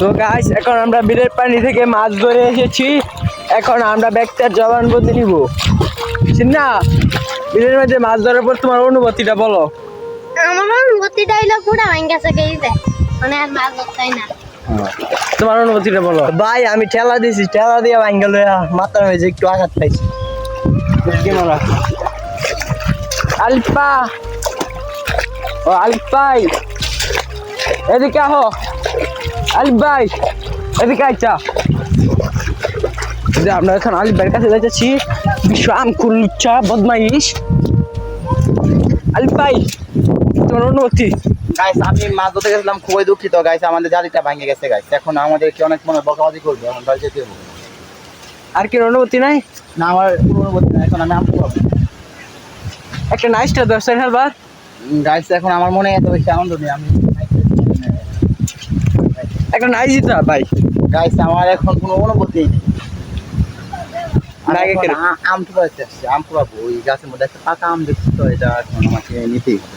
তো গাছ এখন আমরা বিলের পানি থেকে মাছ ধরে এসেছি। এখন আমরা ব্যাগটার জবানবন্দি নিব। না বিলের মধ্যে মাছ ধরার পর তোমার অনুভূতিটা বলো। আমার অনুভূতিটা হইল পুরা ভাঙ গেছে মানে আর মাছ ধরতেই না। তোমার অনুভূতিটা বলো। ভাই আমি ঠেলা দিছি ঠেলা দিয়ে ভাঙ্গা লইয়া মাথার হয়েছে একটু আঘাত পাইছি। ক্যামেরা আলপা ও আলপাই এদিকে আহো। আলিফ ভাই এদিকে আইচা যে আমরা এখন আলিফ ভাইয়ের কাছে যাচ্ছি বিশ্ব আমকুল লুচ্চা বদমাইশ। আলিফ ভাই তোমার অনুভূতি? গাইস আমি মাছ ধরতে গেছিলাম খুবই দুঃখিত গাইস আমাদের জালিটা ভেঙে গেছে গাইস এখন আমাদের কি অনেক মনে বকাবাজি করবে এখন বাড়ি যেতে হবে। আর কি অনুভূতি নাই? না আমার কোনো অনুভূতি নাই, এখন আমি আমতে পারব। একটা নাইসটা দর্শন হেলবার গাইস এখন আমার মনে এত বেশি আনন্দ নেই আমি একটা নাই জিতা ভাই। গাইস আমার এখন কোনো অনুভূতি নেই। এখন কেন? আম কুড়াইতে আসছি আম কুড়াবো ওই গাছের মধ্যে একটা পাকা আম দেখছি তো এটা এখন আমাকে নিতেই হবে।